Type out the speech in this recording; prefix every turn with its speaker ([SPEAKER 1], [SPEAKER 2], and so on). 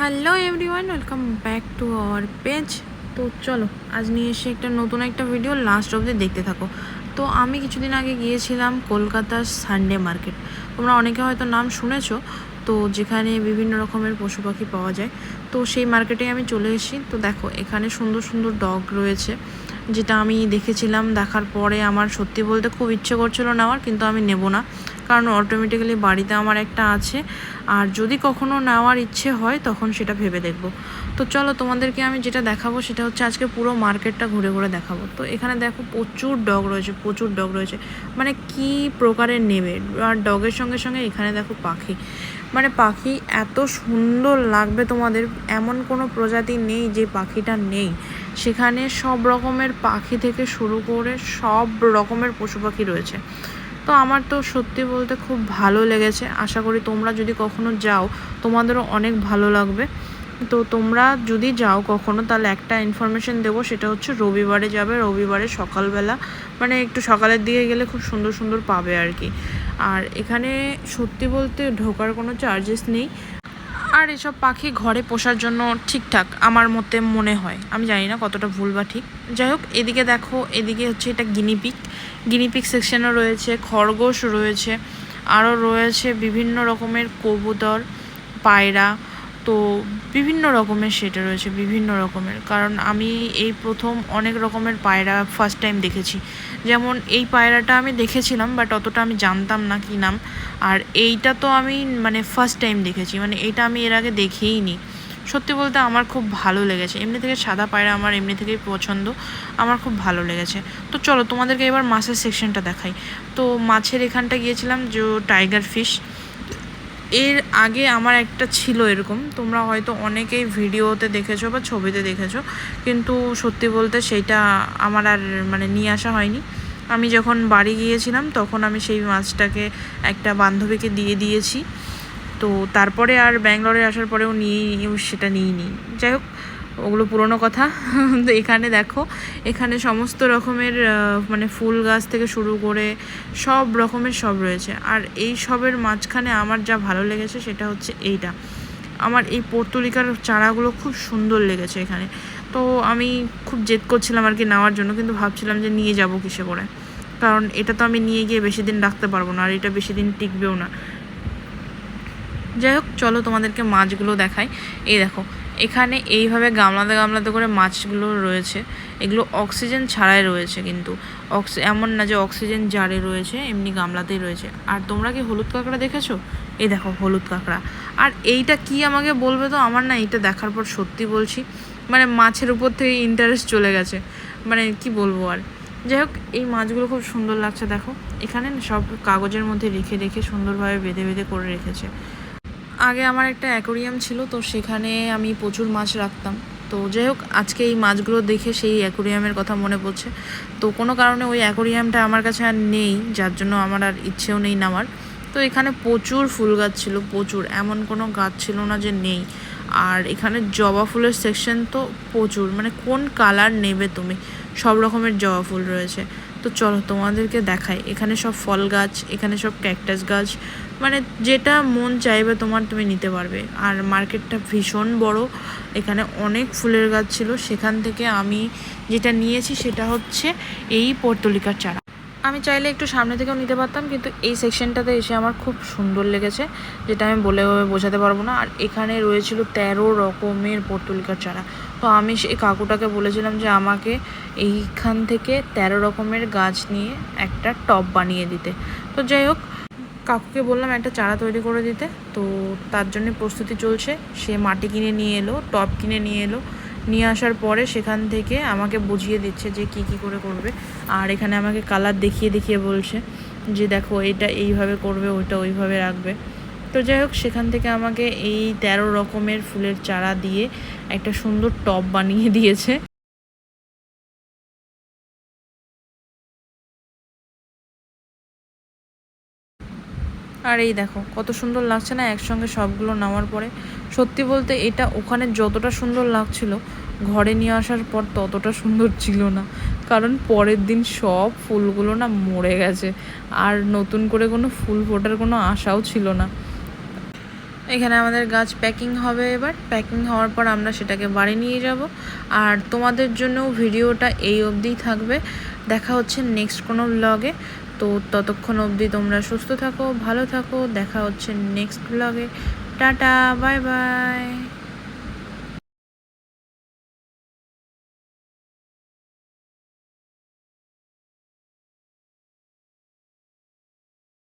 [SPEAKER 1] Hello everyone welcome back to our page তো চলো, আজ নিয়ে এসে একটা নতুন একটা ভিডিও লাস্ট অবধি দেখতে থাকো। তো আমি কিছুদিন আগে গিয়েছিলাম কলকাতার সানডে মার্কেট তোমরা অনেকে হয়তো নাম শুনেছো, তো যেখানে বিভিন্ন রকমের পশু পাখি পাওয়া যায়। তো সেই মার্কেটে আমি চলে এসেছি। তো দেখো, এখানে সুন্দর সুন্দর ডগ রয়েছে, যেটা আমি দেখেছিলাম, দেখার পরে আমার সত্যি বলতে খুব ইচ্ছে করছিল নেওয়ার, কিন্তু আমি নেব না। কারণ অটোমেটিক্যালি বাড়িতে আমার একটা আছে। আর যদি কখনো নেওয়ার ইচ্ছে হয়, তখন সেটা ভেবে দেখব। তো চলো তোমাদেরকে আমি যেটা দেখাবো, সেটা হচ্ছে আজকে পুরো মার্কেটটা ঘুরে ঘুরে দেখাবো। তো এখানে দেখো প্রচুর ডগ রয়েছে, প্রচুর ডগ রয়েছে। মানে কি প্রকারের নেবে? আর ডগের সঙ্গে সঙ্গে এখানে দেখো পাখি। মানে পাখি এত সুন্দর লাগবে তোমাদের। এমন কোনো প্রজাতি নেই যে পাখিটা নেই। সেখানে সব রকমের পাখি থেকে শুরু করে সব রকমের পশু পাখি রয়েছে। তো আমার তো সত্যি বলতে খুব ভালো লেগেছে। আশা করি তোমরা যদি কখনো যাও, তোমাদেরও অনেক ভালো লাগবে। তো তোমরা যদি যাও কখনো, তাহলে একটা ইনফরমেশন দেবো, সেটা হচ্ছে রবিবারে যাবে, রবিবারে সকালবেলা। মানে একটু সকালের দিকে গেলে খুব সুন্দর সুন্দর পাবে আর কি। আর এখানে সত্যি বলতে ঢোকার কোনো চার্জেস নেই। আর এসব পাখি ঘরে পোষার জন্য ঠিকঠাক আমার মতে মনে হয়। আমি জানি না কতটা ভুল বা ঠিক। যাই হোক, এদিকে দেখো, এদিকে হচ্ছে এটা গিনিপিক গিনিপিক সেকশনও রয়েছে, খরগোশ রয়েছে, আরও রয়েছে বিভিন্ন রকমের কবুতর, পায়রা তো বিভিন্ন রকমের সেটা রয়েছে, বিভিন্ন রকমের। কারণ আমি এই প্রথম অনেক রকমের পায়রা ফার্স্ট টাইম দেখেছি। যেমন এই পায়রাটা আমি দেখেছিলাম বাট অতটা আমি জানতাম না কি নাম। আর এইটা তো আমি মানে ফার্স্ট টাইম দেখেছি মানে এটা আমি এর আগে দেখেই নি সত্যি বলতে আমার খুব ভালো লেগেছে। এমনি থেকে সাদা পায়রা আমার এমনি থেকেই পছন্দ, আমার খুব ভালো লেগেছে। তো চলো তোমাদেরকে এবার মাছের সেকশনটা দেখাই। তো মাছের এখানটা গিয়েছিলাম, যে টাইগার ফিশ এর আগে আমার একটা ছিল এরকম। তোমরা হয়তো অনেকেই ভিডিওতে দেখেছ বা ছবিতে দেখেছ, কিন্তু সত্যি বলতে সেটা আমার আর মানে নিয়ে আসা হয়নি। আমি যখন বাড়ি গিয়েছিলাম, তখন আমি সেই মাছটাকে একটা বান্ধবীকে দিয়ে দিয়েছি। তো তারপরে আর ব্যাঙ্গালোরে আসার পরেও নিয়ে, সেটা নিয়ে নিই যাই হোক ওগুলো পুরনো কথা। তো এখানে দেখো, এখানে সমস্ত রকমের মানে ফুল গাছ থেকে শুরু করে সব রকমের সব রয়েছে। আর এই সবের মাঝখানে আমার যা ভালো লেগেছে সেটা হচ্ছে এইটা। আমার এই পর্তুলিকার চারাগুলো খুব সুন্দর লেগেছে এখানে। তো আমি খুব জেদ করছিলাম আর কি নেওয়ার জন্য, কিন্তু ভাবছিলাম যে নিয়ে যাব কিসে করে। কারণ এটা তো আমি নিয়ে গিয়ে বেশি দিন রাখতে পারব না, আর এটা বেশি দিন টিকবেও না। যাই হোক, চলো তোমাদেরকে মাছগুলো দেখাই। এই দেখো এখানে এইভাবে গামলাতে গামলাতে করে মাছগুলো রয়েছে। এগুলো অক্সিজেন ছাড়াই রয়েছে কিন্তু। অক্সি, এমন না যে অক্সিজেন জারে রয়েছে, এমনি গামলাতেই রয়েছে। আর তোমরা কি হলুদ কাঁকড়া দেখেছ? এই দেখো হলুদ কাঁকড়া। আর এইটা কি আমাকে বলবে তো? আমার না এইটা দেখার পর সত্যি বলছি মানে মাছের উপর থেকে ইন্টারেস্ট চলে গেছে। মানে কি বলব আর? যাই হোক, এই মাছগুলো খুব সুন্দর লাগছে, দেখো। এখানে সব কাগজের মধ্যে রেখে রেখে সুন্দরভাবে বেঁধে বেঁধে করে রেখেছে। আগে আমার একটা অ্যাকোরিয়াম ছিল, তো সেখানে আমি প্রচুর মাছ রাখতাম। তো যাই হোক আজকে এই মাছগুলো দেখে সেই অ্যাকোরিয়ামের কথা মনে পড়ছে। তো কোনো কারণে ওই অ্যাকোরিয়ামটা আমার কাছে আর নেই, যার জন্য আমার আর ইচ্ছেও নেই নামার। তো এখানে প্রচুর ফুল গাছ ছিল, প্রচুর। এমন কোনো গাছ ছিল না যে নেই। আর এখানে জবা ফুলের সেকশন তো প্রচুর। মানে কোন কালার নেবে তুমি? সব রকমের জবা ফুল রয়েছে। তো চলো তোমাদেরকে দেখাই। এখানে সব ফল গাছ, এখানে সব ক্যাকটাস গাছ মানে যেটা মন চাইবে তোমার তুমি নিতে পারবে। আর মার্কেটটা ভীষণ বড়, এখানে অনেক ফুলের গাছ ছিল। সেখান থেকে আমি যেটা নিয়েছি সেটা হচ্ছে এই পর্তলিকার চারা। আমি চাইলে একটু সামনে থেকেও নিতে পারতাম, কিন্তু এই সেকশনটাতে এসে আমার খুব সুন্দর লেগেছে, যেটা আমি বলে বোঝাতে পারব না। আর এখানে রয়েছিল তেরো রকমের পর্তুলিকার চারা। তো আমি সেই কাকুটাকে বলেছিলাম যে আমাকে এইখান থেকে তেরো রকমের গাছ নিয়ে একটা টব বানিয়ে দিতে। তো যাই হোক, কাকুকে বললাম একটা চারা তৈরি করে দিতে। তো তার জন্য প্রস্তুতি চলছে। সে মাটি কিনে নিয়ে এলো, টব কিনে নিয়ে এলো। নিয়ে আসার পরে সেখান থেকে আমাকে বুঝিয়ে দিচ্ছে যে কি কি করে করবে। আর এখানে আমাকে কালার দেখিয়ে দেখিয়ে বলছে যে দেখো এটা এইভাবে করবে ওইটা ওইভাবে রাখবে। তো যাই হোক, সেখান থেকে আমাকে এই তেরো রকমের ফুলের চারা দিয়ে একটা সুন্দর টব বানিয়ে দিয়েছে। আর এই দেখো, কত সুন্দর লাগছে না একসঙ্গে সবগুলো নামার পরে। সত্যি বলতে এটা ওখানে যতটা সুন্দর লাগছিল, ঘরে নিয়ে আসার পর ততটা সুন্দর ছিল না। কারণ পরের দিন সব ফুলগুলো না মরে গেছে, আর নতুন করে কোনো ফুল ফোটার কোনো আশাও ছিল না। এখানে আমাদের গাছ প্যাকিং হবে এবার। প্যাকিং হওয়ার পর আমরা সেটাকে বাড়ি নিয়ে যাব। আর তোমাদের জন্যও ভিডিওটা এই অবধিই থাকবে। দেখা হচ্ছে নেক্সট কোনো ব্লগে তো ততক্ষণ অবধি তোমরা সুস্থ থাকো, ভালো থাকো। দেখা হচ্ছে নেক্সট ব্লগে টাটা বাই বাই